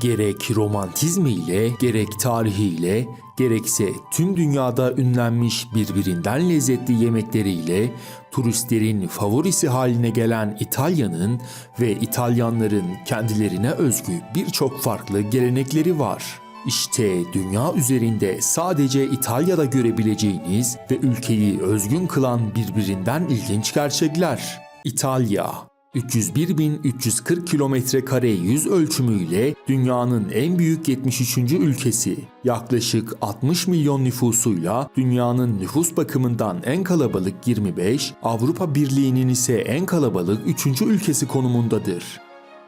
Gerek romantizmiyle, gerek tarihiyle, gerekse tüm dünyada ünlenmiş birbirinden lezzetli yemekleriyle turistlerin favorisi haline gelen İtalya'nın ve İtalyanların kendilerine özgü birçok farklı gelenekleri var. İşte dünya üzerinde sadece İtalya'da görebileceğiniz ve ülkeyi özgün kılan birbirinden ilginç gerçekler. İtalya 301.340 kilometre kare yüz ölçümüyle dünyanın en büyük 73. ülkesi. Yaklaşık 60 milyon nüfusuyla dünyanın nüfus bakımından en kalabalık 25, Avrupa Birliği'nin ise en kalabalık 3. ülkesi konumundadır.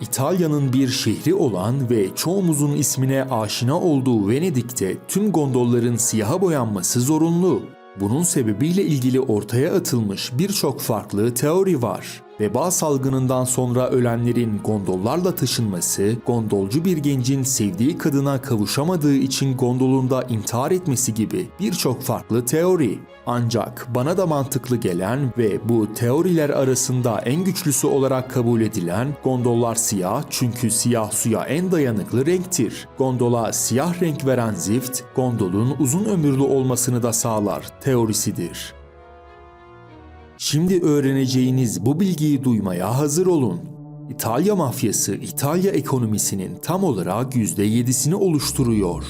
İtalya'nın bir şehri olan ve çoğumuzun ismine aşina olduğu Venedik'te tüm gondolların siyaha boyanması zorunlu. Bunun sebebiyle ilgili ortaya atılmış birçok farklı teori var. Veba salgınından sonra ölenlerin gondollarla taşınması, gondolcu bir gencin sevdiği kadına kavuşamadığı için gondolunda intihar etmesi gibi birçok farklı teori. Ancak bana da mantıklı gelen ve bu teoriler arasında en güçlüsü olarak kabul edilen gondollar siyah çünkü siyah suya en dayanıklı renktir. Gondola siyah renk veren zift, gondolun uzun ömürlü olmasını da sağlar teorisidir. Şimdi öğreneceğiniz bu bilgiyi duymaya hazır olun. İtalya mafyası İtalya ekonomisinin tam olarak %7'sini oluşturuyor.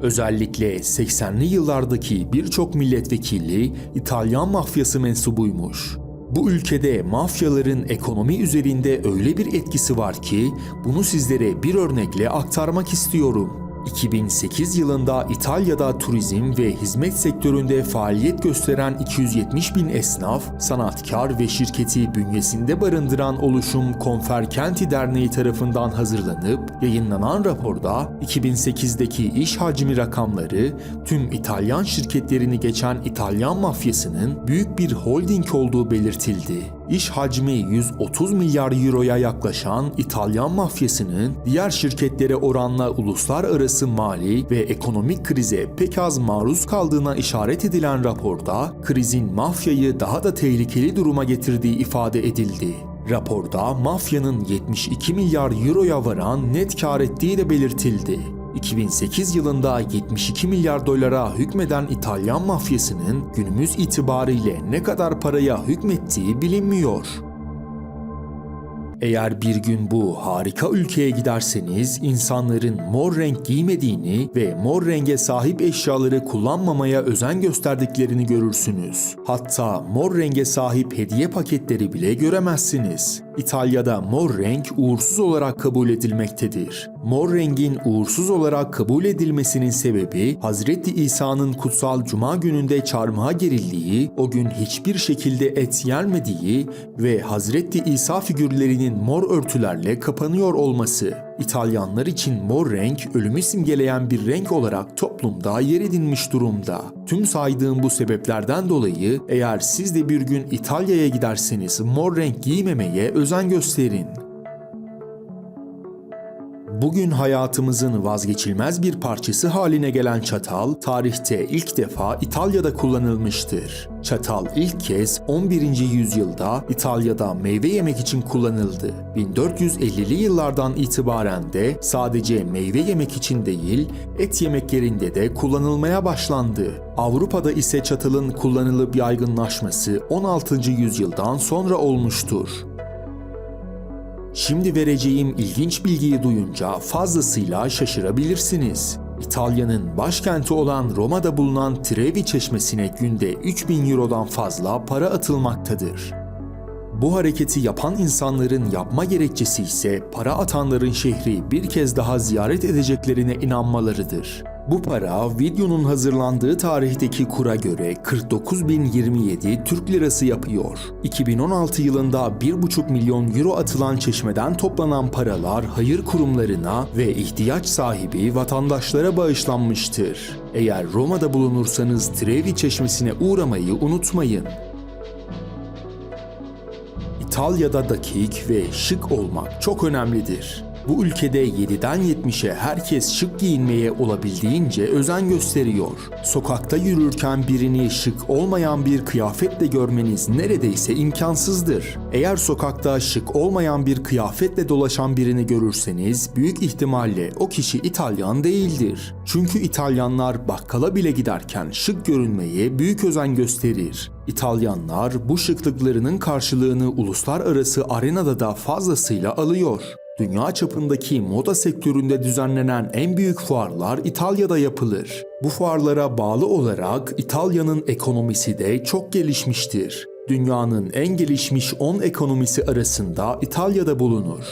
Özellikle 80'li yıllardaki birçok milletvekili İtalyan mafyası mensubuymuş. Bu ülkede mafyaların ekonomi üzerinde öyle bir etkisi var ki bunu sizlere bir örnekle aktarmak istiyorum. 2008 yılında İtalya'da turizm ve hizmet sektöründe faaliyet gösteren 270 bin esnaf, sanatkar ve şirketi bünyesinde barındıran oluşum Confercanti Derneği tarafından hazırlanıp yayınlanan raporda 2008'deki iş hacmi rakamları tüm İtalyan şirketlerini geçen İtalyan mafyasının büyük bir holding olduğu belirtildi. İş hacmi 130 milyar euroya yaklaşan İtalyan mafyasının diğer şirketlere oranla uluslararası mali ve ekonomik krize pek az maruz kaldığına işaret edilen raporda krizin mafyayı daha da tehlikeli duruma getirdiği ifade edildi. Raporda mafyanın 72 milyar euroya varan net kar ettiği de belirtildi. 2008 yılında 72 milyar dolara hükmeden İtalyan mafyasının günümüz itibariyle ne kadar paraya hükmettiği bilinmiyor. Eğer bir gün bu harika ülkeye giderseniz insanların mor renk giymediğini ve mor renge sahip eşyaları kullanmamaya özen gösterdiklerini görürsünüz. Hatta mor renge sahip hediye paketleri bile göremezsiniz. İtalya'da mor renk uğursuz olarak kabul edilmektedir. Mor rengin uğursuz olarak kabul edilmesinin sebebi Hazreti İsa'nın kutsal cuma gününde çarmıha gerildiği, o gün hiçbir şekilde et yenmediği ve Hazreti İsa figürlerinin mor örtülerle kapanıyor olması. İtalyanlar için mor renk ölümü simgeleyen bir renk olarak toplumda yer edinmiş durumda. Tüm saydığım bu sebeplerden dolayı eğer siz de bir gün İtalya'ya giderseniz mor renk giymemeye özen gösterin. Bugün hayatımızın vazgeçilmez bir parçası haline gelen çatal, tarihte ilk defa İtalya'da kullanılmıştır. Çatal ilk kez 11. yüzyılda İtalya'da meyve yemek için kullanıldı. 1450'li yıllardan itibaren de sadece meyve yemek için değil, et yemeklerinde de kullanılmaya başlandı. Avrupa'da ise çatalın kullanılıp yaygınlaşması 16. yüzyıldan sonra olmuştur. Şimdi vereceğim ilginç bilgiyi duyunca fazlasıyla şaşırabilirsiniz. İtalya'nın başkenti olan Roma'da bulunan Trevi Çeşmesi'ne günde 3000 Euro'dan fazla para atılmaktadır. Bu hareketi yapan insanların yapma gerekçesi ise para atanların şehri bir kez daha ziyaret edeceklerine inanmalarıdır. Bu para videonun hazırlandığı tarihteki kura göre 49.027 Türk Lirası yapıyor. 2016 yılında 1,5 milyon euro atılan çeşmeden toplanan paralar hayır kurumlarına ve ihtiyaç sahibi vatandaşlara bağışlanmıştır. Eğer Roma'da bulunursanız Trevi çeşmesine uğramayı unutmayın. İtalya'da dakik ve şık olmak çok önemlidir. Bu ülkede 7'den 70'e herkes şık giyinmeye olabildiğince özen gösteriyor. Sokakta yürürken birini şık olmayan bir kıyafetle görmeniz neredeyse imkansızdır. Eğer sokakta şık olmayan bir kıyafetle dolaşan birini görürseniz büyük ihtimalle o kişi İtalyan değildir. Çünkü İtalyanlar bakkala bile giderken şık görünmeye büyük özen gösterir. İtalyanlar bu şıklıklarının karşılığını uluslararası arenada da fazlasıyla alıyor. Dünya çapındaki moda sektöründe düzenlenen en büyük fuarlar İtalya'da yapılır. Bu fuarlara bağlı olarak İtalya'nın ekonomisi de çok gelişmiştir. Dünyanın en gelişmiş 10 ekonomisi arasında İtalya'da bulunur.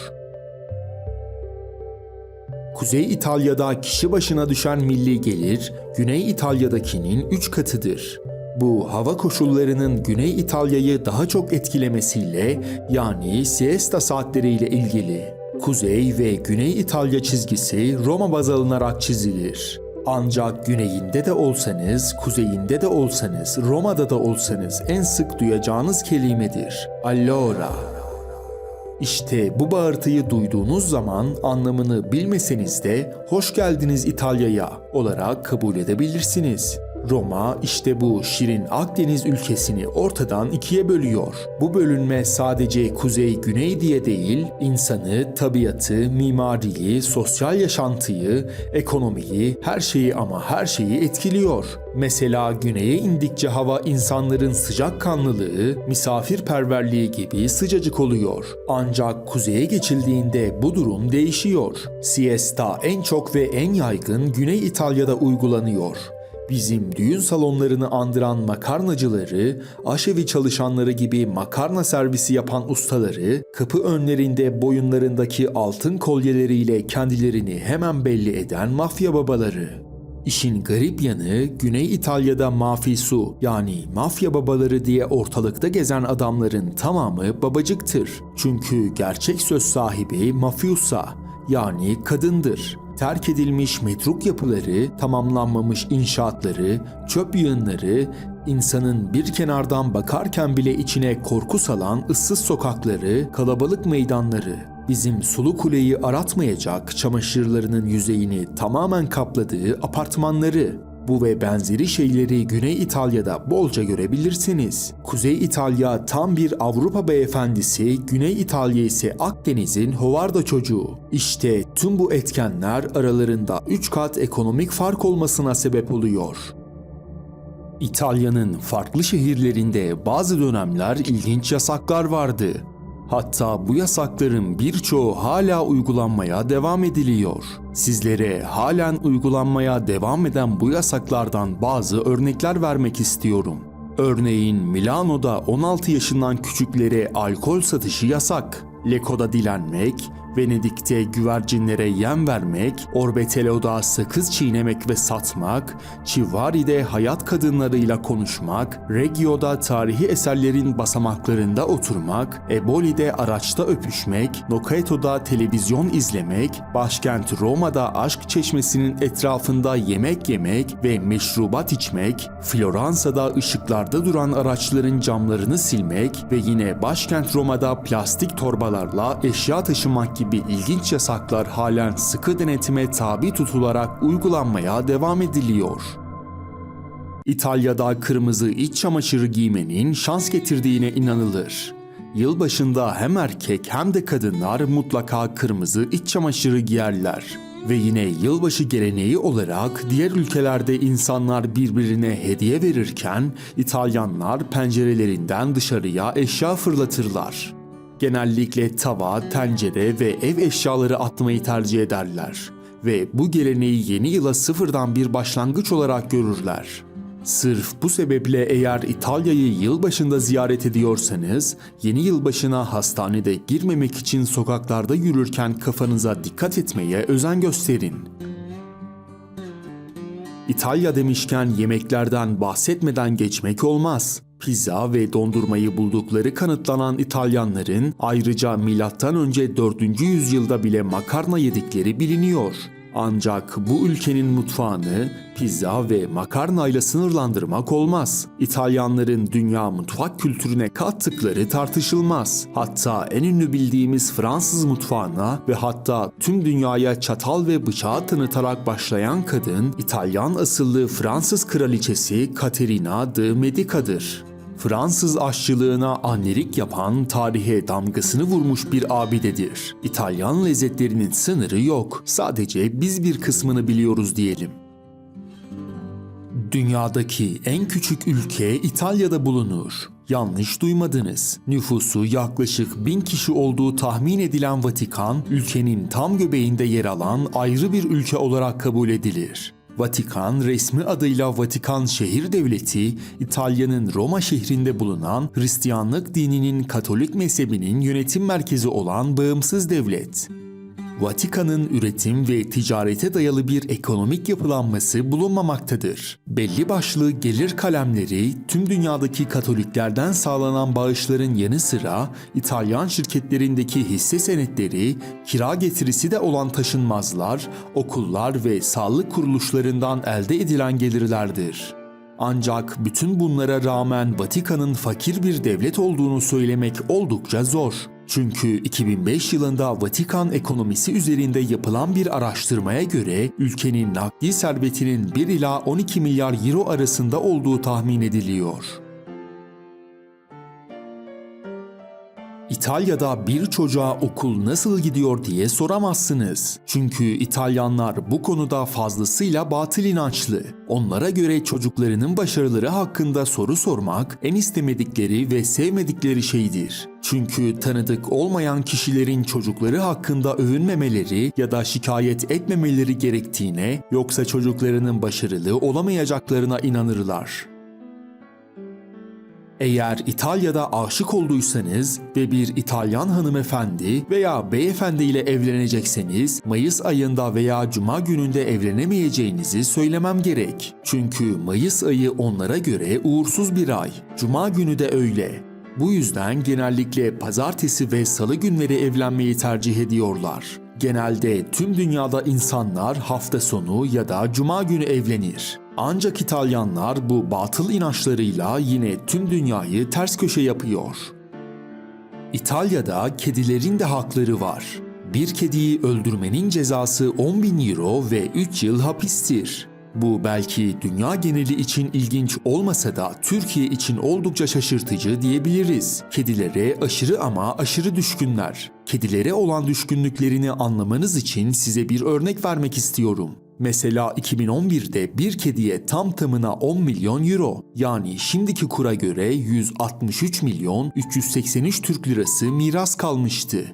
Kuzey İtalya'da kişi başına düşen milli gelir, Güney İtalya'dakinin 3 katıdır. Bu hava koşullarının Güney İtalya'yı daha çok etkilemesiyle yani siesta saatleriyle ilgili. Kuzey ve Güney İtalya çizgisi Roma baz alınarak çizilir. Ancak güneyinde de olsanız, kuzeyinde de olsanız, Roma'da da olsanız en sık duyacağınız kelimedir. Allora. İşte bu bağırtıyı duyduğunuz zaman anlamını bilmeseniz de hoş geldiniz İtalya'ya olarak kabul edebilirsiniz. Roma işte bu şirin Akdeniz ülkesini ortadan ikiye bölüyor. Bu bölünme sadece kuzey-güney diye değil, insanı, tabiatı, mimariyi, sosyal yaşantıyı, ekonomiyi, her şeyi ama her şeyi etkiliyor. Mesela güneye indikçe hava insanların sıcakkanlılığı, misafirperverliği gibi sıcacık oluyor. Ancak kuzeye geçildiğinde bu durum değişiyor. Siesta en çok ve en yaygın Güney İtalya'da uygulanıyor. Bizim düğün salonlarını andıran makarnacıları, aşevi çalışanları gibi makarna servisi yapan ustaları, kapı önlerinde boyunlarındaki altın kolyeleriyle kendilerini hemen belli eden mafya babaları. İşin garip yanı Güney İtalya'da mafisu yani mafya babaları diye ortalıkta gezen adamların tamamı babacıktır. Çünkü gerçek söz sahibi mafiusa yani kadındır terk edilmiş metruk yapıları, tamamlanmamış inşaatları, çöp yığınları, insanın bir kenardan bakarken bile içine korku salan ıssız sokakları, kalabalık meydanları, bizim sulu kuleyi aratmayacak çamaşırlarının yüzeyini tamamen kapladığı apartmanları, bu ve benzeri şeyleri Güney İtalya'da bolca görebilirsiniz. Kuzey İtalya tam bir Avrupa beyefendisi, Güney İtalya ise Akdeniz'in hovarda çocuğu. İşte tüm bu etkenler aralarında 3 kat ekonomik fark olmasına sebep oluyor. İtalya'nın farklı şehirlerinde bazı dönemler ilginç yasaklar vardı. Hatta bu yasakların birçoğu hala uygulanmaya devam ediliyor. Sizlere halen uygulanmaya devam eden bu yasaklardan bazı örnekler vermek istiyorum. Örneğin Milano'da 16 yaşından küçüklere alkol satışı yasak. Leko'da dilenmek, Venedik'te güvercinlere yem vermek, Orbetello'da sakız çiğnemek ve satmak, Çivari'de hayat kadınlarıyla konuşmak, Reggio'da tarihi eserlerin basamaklarında oturmak, Eboli'de araçta öpüşmek, Noketo'da televizyon izlemek, başkent Roma'da aşk çeşmesinin etrafında yemek yemek ve meşrubat içmek, Floransa'da ışıklarda duran araçların camlarını silmek ve yine başkent Roma'da plastik torbalarla eşya taşımak gibi ilginç yasaklar halen sıkı denetime tabi tutularak uygulanmaya devam ediliyor. İtalya'da kırmızı iç çamaşırı giymenin şans getirdiğine inanılır. Yılbaşında hem erkek hem de kadınlar mutlaka kırmızı iç çamaşırı giyerler. Ve yine yılbaşı geleneği olarak diğer ülkelerde insanlar birbirine hediye verirken İtalyanlar pencerelerinden dışarıya eşya fırlatırlar. Genellikle tava, tencere ve ev eşyaları atmayı tercih ederler ve bu geleneği yeni yıla sıfırdan bir başlangıç olarak görürler. Sırf bu sebeple eğer İtalya'yı yılbaşında ziyaret ediyorsanız, yeni yılbaşına hastanede girmemek için sokaklarda yürürken kafanıza dikkat etmeye özen gösterin. İtalya demişken yemeklerden bahsetmeden geçmek olmaz. Pizza ve dondurmayı buldukları kanıtlanan İtalyanların ayrıca önce 4. yüzyılda bile makarna yedikleri biliniyor. Ancak bu ülkenin mutfağını pizza ve makarnayla sınırlandırmak olmaz. İtalyanların dünya mutfak kültürüne kattıkları tartışılmaz. Hatta en ünlü bildiğimiz Fransız mutfağına ve hatta tüm dünyaya çatal ve bıçağı tanıtarak başlayan kadın İtalyan asıllı Fransız kraliçesi Caterina de Medica'dır. Fransız aşçılığına annelik yapan tarihe damgasını vurmuş bir abidedir. İtalyan lezzetlerinin sınırı yok. Sadece biz bir kısmını biliyoruz diyelim. Dünyadaki en küçük ülke İtalya'da bulunur. Yanlış duymadınız. Nüfusu yaklaşık bin kişi olduğu tahmin edilen Vatikan, ülkenin tam göbeğinde yer alan ayrı bir ülke olarak kabul edilir. Vatikan resmi adıyla Vatikan Şehir Devleti, İtalya'nın Roma şehrinde bulunan Hristiyanlık dininin Katolik mezhebinin yönetim merkezi olan bağımsız devlet. Vatikan'ın üretim ve ticarete dayalı bir ekonomik yapılanması bulunmamaktadır. Belli başlı gelir kalemleri tüm dünyadaki Katoliklerden sağlanan bağışların yanı sıra İtalyan şirketlerindeki hisse senetleri, kira getirisi de olan taşınmazlar, okullar ve sağlık kuruluşlarından elde edilen gelirlerdir. Ancak bütün bunlara rağmen Vatikan'ın fakir bir devlet olduğunu söylemek oldukça zor. Çünkü 2005 yılında Vatikan ekonomisi üzerinde yapılan bir araştırmaya göre ülkenin nakdi servetinin 1 ila 12 milyar euro arasında olduğu tahmin ediliyor. İtalya'da bir çocuğa okul nasıl gidiyor diye soramazsınız. Çünkü İtalyanlar bu konuda fazlasıyla batıl inançlı. Onlara göre çocuklarının başarıları hakkında soru sormak en istemedikleri ve sevmedikleri şeydir. Çünkü tanıdık olmayan kişilerin çocukları hakkında övünmemeleri ya da şikayet etmemeleri gerektiğine yoksa çocuklarının başarılı olamayacaklarına inanırlar. Eğer İtalya'da aşık olduysanız ve bir İtalyan hanımefendi veya beyefendi ile evlenecekseniz Mayıs ayında veya Cuma gününde evlenemeyeceğinizi söylemem gerek. Çünkü Mayıs ayı onlara göre uğursuz bir ay. Cuma günü de öyle. Bu yüzden genellikle pazartesi ve salı günleri evlenmeyi tercih ediyorlar. Genelde tüm dünyada insanlar hafta sonu ya da cuma günü evlenir. Ancak İtalyanlar bu batıl inançlarıyla yine tüm dünyayı ters köşe yapıyor. İtalya'da kedilerin de hakları var. Bir kediyi öldürmenin cezası 10 bin euro ve 3 yıl hapistir. Bu belki dünya geneli için ilginç olmasa da Türkiye için oldukça şaşırtıcı diyebiliriz. Kedilere aşırı ama aşırı düşkünler. Kedilere olan düşkünlüklerini anlamanız için size bir örnek vermek istiyorum. Mesela 2011'de bir kediye tam tamına 10 milyon euro yani şimdiki kura göre 163 milyon 383 Türk lirası miras kalmıştı.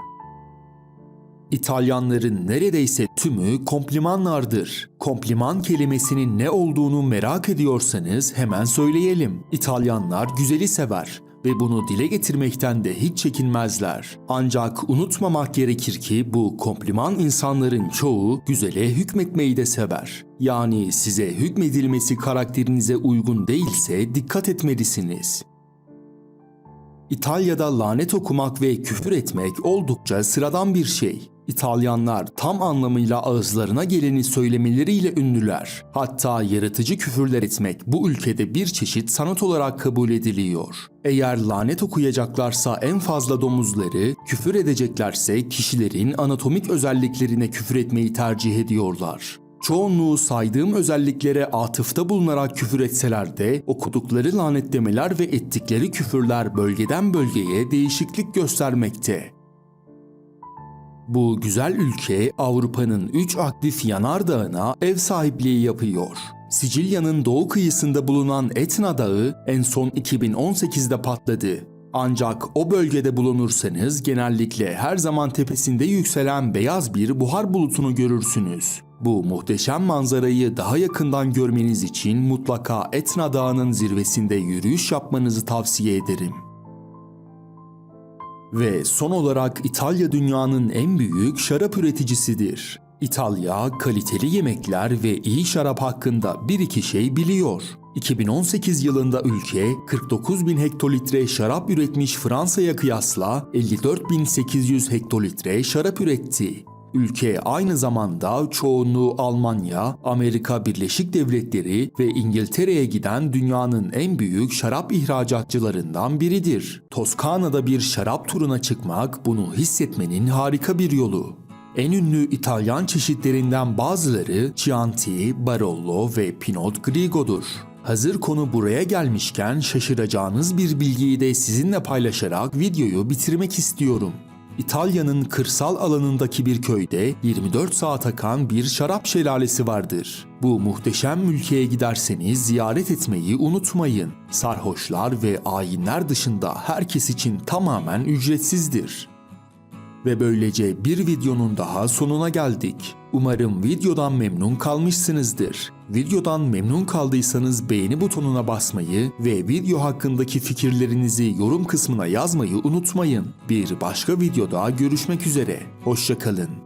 İtalyanların neredeyse tümü komplimanlardır. Kompliman kelimesinin ne olduğunu merak ediyorsanız hemen söyleyelim. İtalyanlar güzeli sever ve bunu dile getirmekten de hiç çekinmezler. Ancak unutmamak gerekir ki bu kompliman insanların çoğu güzele hükmetmeyi de sever. Yani size hükmedilmesi karakterinize uygun değilse dikkat etmelisiniz. İtalya'da lanet okumak ve küfür etmek oldukça sıradan bir şey. İtalyanlar tam anlamıyla ağızlarına geleni söylemeleriyle ünlüler. Hatta yaratıcı küfürler etmek bu ülkede bir çeşit sanat olarak kabul ediliyor. Eğer lanet okuyacaklarsa en fazla domuzları, küfür edeceklerse kişilerin anatomik özelliklerine küfür etmeyi tercih ediyorlar. Çoğunluğu saydığım özelliklere atıfta bulunarak küfür etseler de okudukları lanetlemeler ve ettikleri küfürler bölgeden bölgeye değişiklik göstermekte. Bu güzel ülke Avrupa'nın 3 aktif yanardağına ev sahipliği yapıyor. Sicilya'nın doğu kıyısında bulunan Etna Dağı en son 2018'de patladı. Ancak o bölgede bulunursanız genellikle her zaman tepesinde yükselen beyaz bir buhar bulutunu görürsünüz. Bu muhteşem manzarayı daha yakından görmeniz için mutlaka Etna Dağı'nın zirvesinde yürüyüş yapmanızı tavsiye ederim. Ve son olarak İtalya dünyanın en büyük şarap üreticisidir. İtalya kaliteli yemekler ve iyi şarap hakkında bir iki şey biliyor. 2018 yılında ülke 49 bin hektolitre şarap üretmiş Fransa'ya kıyasla 54.800 hektolitre şarap üretti. Ülke aynı zamanda çoğunluğu Almanya, Amerika Birleşik Devletleri ve İngiltere'ye giden dünyanın en büyük şarap ihracatçılarından biridir. Toskana'da bir şarap turuna çıkmak bunu hissetmenin harika bir yolu. En ünlü İtalyan çeşitlerinden bazıları Chianti, Barolo ve Pinot Grigo'dur. Hazır konu buraya gelmişken şaşıracağınız bir bilgiyi de sizinle paylaşarak videoyu bitirmek istiyorum. İtalya'nın kırsal alanındaki bir köyde 24 saat akan bir şarap şelalesi vardır. Bu muhteşem ülkeye giderseniz ziyaret etmeyi unutmayın. Sarhoşlar ve ayinler dışında herkes için tamamen ücretsizdir. Ve böylece bir videonun daha sonuna geldik. Umarım videodan memnun kalmışsınızdır. Videodan memnun kaldıysanız beğeni butonuna basmayı ve video hakkındaki fikirlerinizi yorum kısmına yazmayı unutmayın. Bir başka videoda görüşmek üzere. Hoşçakalın.